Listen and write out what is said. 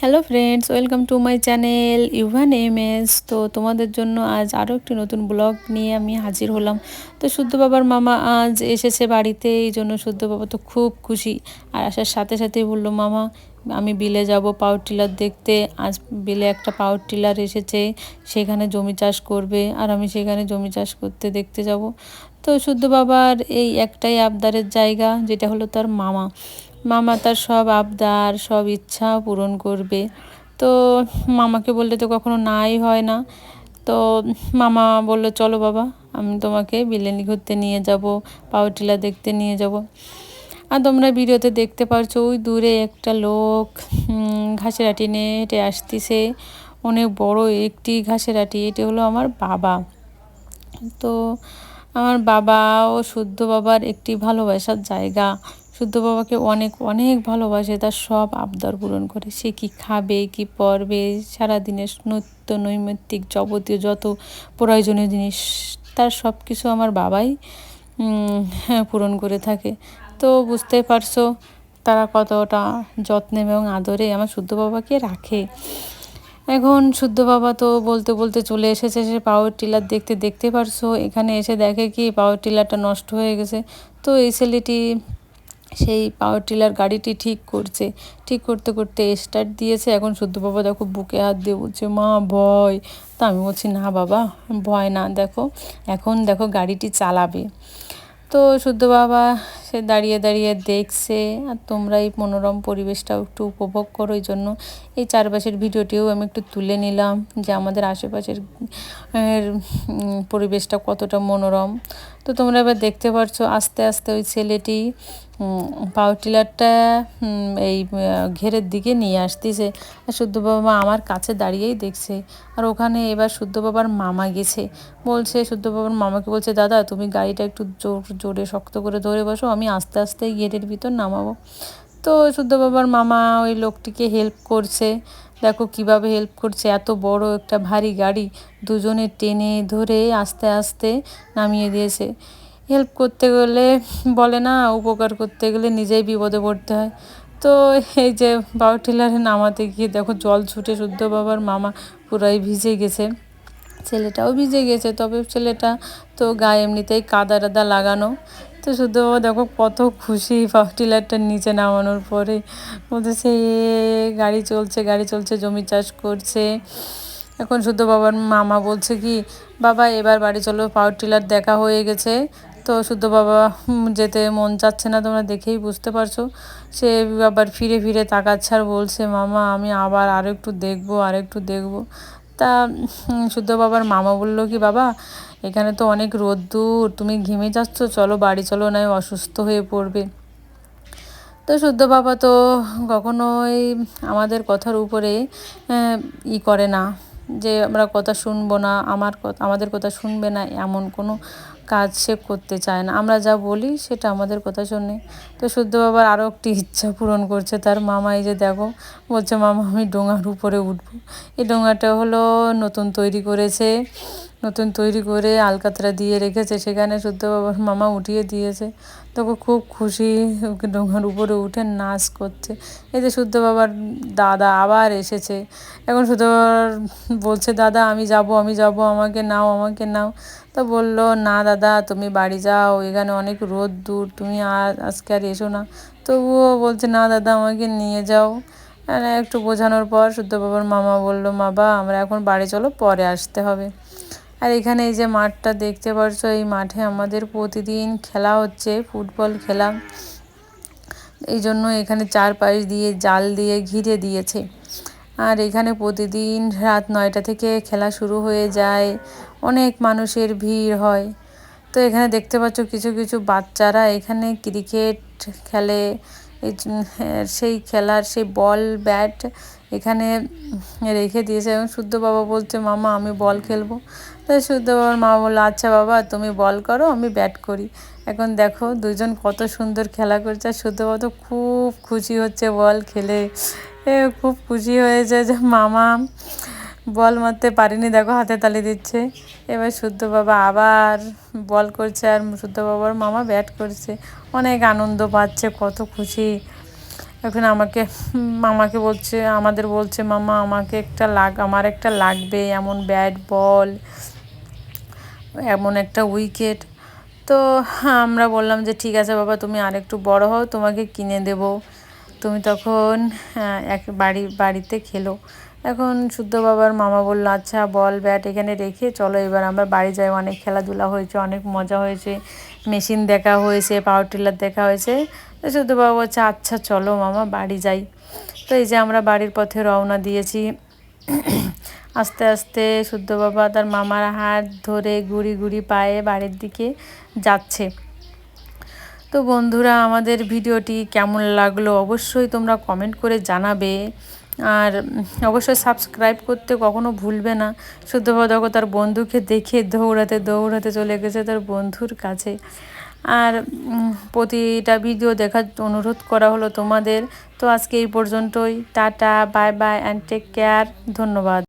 Hello friends welcome to my channel Yuvan M S তো তোমাদের জন্য আজ আরও একটি নতুন ব্লগ নিয়ে আমি হাজির হলাম। তো শুদ্ধ বাবার মামা আজ এসেছে বাড়িতে, এই জন্য শুদ্ধ বাবা তো খুব খুশি। আর আসার সাথে সাথেই বলল, মামা, আমি বিলে যাব পাওয়ার টিলার দেখতে। আজ বিলে একটা পাওয়ার টিলার এসেছে, সেখানে জমি চাষ করবে। আর আমি সেখানে জমি চাষ করতে দেখতে যাব। তো শুদ্ধ বাবার এই একটাই আবদারের জায়গা, যেটা হলো তার মামা। মামা তার সব আবদার, সব ইচ্ছা পূরণ করবে। তো মামাকে বললে তো কখনো নাই হয় না। তো মামা বলল, চলো বাবা, আমি তোমাকে বিলেনি ঘুরতে নিয়ে যাব পাওয়ার টিলা দেখতে নিয়ে যাব। আর তোমরা ভিডিওতে দেখতে পারছ, ওই দূরে একটা লোক ঘাসের আটি নিয়ে হেঁটে আসতেছে। অনেক বড় একটি ঘাসের আটি, এটি হলো আমার বাবা। তো আমার বাবা ও শুদ্ধ বাবার একটি ভালোবাসার জায়গা। শুদ্ধ বাবাকে অনেক অনেক ভালোবাসে, তার সব আবদার পূরণ করে। সে কি খাবে, কি পরবে, সারাদিনের নৃত্য, নৈমিত্তিক, যাবতীয় যত প্রয়োজনীয় জিনিস, তার সব কিছু আমার বাবাই হ্যাঁ পূরণ করে থাকে। তো বুঝতেই পারছ, তারা কতটা যত্নে এবং আদরে আমার শুদ্ধ বাবাকে রাখে। এখন শুদ্ধ বাবা তো বলতে বলতে চলে এসেছে, সে পাওয়ার টিলার দেখতে দেখতে পারছ। এখানে এসে দেখে কি পাওয়ার টিলারটা নষ্ট হয়ে গেছে। তো এই ছেলেটি সেই পাওয়ার টিলার গাড়িটি ঠিক করছে। ঠিক করতে করতে স্টার্ট দিয়েছে। এখন শুদ্ধ বাবা দেখো বুকে হাত দিয়ে বলছে, মা, ভয়। তা আমি বলছি, না বাবা, ভয় না। দেখো, এখন দেখো গাড়িটি চালাবে। তো শুদ্ধ বাবা সে দাঁড়িয়ে দাঁড়িয়ে দেখছে আর তোমরা এই মনোরম পরিবেশটাও একটু উপভোগ করো, এই জন্য এই চারপাশের ভিডিওটিও আমি একটু তুলে নিলাম যে আমাদের আশেপাশের পরিবেশটা কতটা মনোরম। তো তোমরা এবার দেখতে পারছ আস্তে আস্তে ওই ছেলেটি পাওয়ার টিলারটা এই ঘেরের দিকে নিয়ে আসতেছে। আর শুদ্ধ বাবা আমার কাছে দাঁড়িয়েই দেখছে। আর ওখানে এবার শুদ্ধ বাবার মামা গেছে। বলছে, শুদ্ধ বাবার মামাকে বলছে, দাদা, তুমি গাড়িটা একটু জোর, জোরে শক্ত করে ধরে বসো, আমি আস্তে আস্তে গেটের ভিতর নামাবো। তো শুদ্ধ বাবার মামা ওই লোকটিকে হেল্প করছে। দেখো কীভাবে হেল্প করছে। এত বড় একটা ভারী গাড়ি দুজনে টেনে ধরে আস্তে আস্তে নামিয়ে দিয়েছে। হেল্প করতে গেলে বলে না, উপকার করতে গেলে নিজেই বিপদে পড়তে হয়। তো এই যে বাবা টিলারে নামাতে গিয়ে দেখো জল ছুটে শুদ্ধ বাবার মামা পুরাই ভিজে গেছে। ছেলেটাও ভিজে গেছে, তবে ছেলেটা তো গায়ে এমনিতেই কাদা টাদা লাগানো। তো বাবা দেখো কত খুশি পাওয়ার টিলারটার নিচে নামানোর পরে। বলতে সে গাড়ি চলছে গাড়ি চলছে, জমি চাষ করছে। এখন শুদ্ধ বাবার মামা বলছে কি, বাবা, এবার বাড়ি চলো পাওয়ার টিলার দেখা হয়ে গেছে। তো শুদ্ধ বাবা যেতে মন চাচ্ছে না, তোমরা দেখেই বুঝতে পারছ। সে আবার ফিরে ফিরে তাকাচ্ছে আর বলছে, মামা, আমি আবার আরও একটু দেখব আর একটু দেখব। তা শুদ্ধ বাবার মামা বলল কি, বাবা, এখানে তো অনেক রোদ্দুর, তুমি ঘেমে যাচ্ছ, চলো বাড়ি, চলো নয় অসুস্থ হয়ে পড়বে। তো শুদ্ধ বাবা তো কখনোই আমাদের কথার উপরে ই করে না যে, আমরা কথা শুনব না, আমার আমাদের কথা শুনবে না, এমন কোনো কাজ সে করতে চায় না। আমরা যা বলি সেটা আমাদের কথা শোনে। তো শুদ্ধ বাবার আরও একটি ইচ্ছা পূরণ করছে তার মামা, এই যে দেখো, বলছে, মামা, আমি ডোঙার উপরে উঠবো। এই ডোঙাটা হলো নতুন তৈরি করেছে, নতুন তৈরি করে আলকাতরা দিয়ে রেখেছে। সেখানে শুদ্ধ বাবার মামা উঠিয়ে দিয়েছে। তখন খুব খুশি ওকে ডোঙার উপরে উঠে নাচ করছে। এই যে শুদ্ধ বাবার দাদা আবার এসেছে। এখন শুদ্ধ বাবার বলছে, দাদা, আমি যাব আমি যাব, আমাকে নাও আমাকে নাও। তো বলল, না দাদা, তুমি বাড়ি যাও, এখানে অনেক রোদ দূর, তুমি আর আজকে আর এসো না। তবুও বলছে, না দাদা, আমাকে নিয়ে যাও। একটু বোঝানোর পর শুদ্ধ বাবার মামা বলল, বাবা, আমরা এখন বাড়ি চলো, পরে আসতে হবে। আর এখানে এই যে মাঠটা দেখতে পারছ, এই মাঠে আমাদের প্রতিদিন খেলা হচ্ছে, ফুটবল খেলা। এই জন্য এখানে চারপাশ দিয়ে জাল দিয়ে ঘিরে দিয়েছে। আর এখানে প্রতিদিন রাত নয়টা থেকে খেলা শুরু হয়ে যায়। অনেক মানুষের ভিড় হয়। তো এখানে দেখতে পাচ্ছ কিছু কিছু বাচ্চারা এখানে ক্রিকেট খেলে। সেই খেলার সেই বল, ব্যাট এখানে রেখে দিয়েছে। এবং শুদ্ধ বাবা বলছে, মামা, আমি বল খেলব। তাই শুদ্ধ বাবার মা বলল আচ্ছা বাবা, তুমি বল করো, আমি ব্যাট করি। এখন দেখো দুজন কত সুন্দর খেলা করছে। আর শুদ্ধ বাবা তো খুব খুশি হচ্ছে বল খেলে। খুব খুশি হয়েছে যে মামা বল মারতে পারিনি, দেখো হাতে তালি দিচ্ছে। এবার শুদ্ধ বাবা আবার বল করছে আর শুদ্ধ বাবার মামা ব্যাট করছে। অনেক আনন্দ পাচ্ছে, কত খুশি। এখন আমাকে, মামাকে বলছে, আমাদের বলছে, মামা আমাকে একটা লাগ, আমার একটা লাগবে এমন ব্যাট, বল, এমন একটা উইকেট। তো আমরা বললাম যে, ঠিক আছে বাবা, তুমি আরেকটু বড় হও, তোমাকে কিনে দেব। তুমি তখন এক বাড়ি, বাড়িতে খেলো। এখন শুদ্ধ বাবার মামা বলল আচ্ছা বল ব্যাট এখানে রেখে চলো এবার। আমরা বাড়ি যাই। অনেক খেলাধুলা হয়েছে, অনেক মজা হয়েছে। মেশিন দেখা হয়েছে পাওয়ার টিলার দেখা হয়েছে। তো শুদ্ধ বাবা বলছে আচ্ছা চলো মামা, বাড়ি যাই। তো এই যে আমরা বাড়ির পথে রওনা দিয়েছি। আস্তে আস্তে শুদ্ধ বাবা তার মামার হাত ধরে গুড়ি গুড়ি পায়ে বাড়ির দিকে যাচ্ছে। তো বন্ধুরা, আমাদের ভিডিওটি কেমন লাগল অবশ্যই তোমরা কমেন্ট করে জানাবে। আর অবশ্যই সাবস্ক্রাইব করতে কখনো ভুলবে না। শুদ্ধ তার বন্ধুকে দেখে দৌড়াতে দৌড়াতে চলে গেছে তার বন্ধুর কাছে। আর প্রতিটা ভিডিও দেখার অনুরোধ করা হলো তোমাদের। তো আজকে এই পর্যন্তই। Tata bye bye and take care ধন্যবাদ।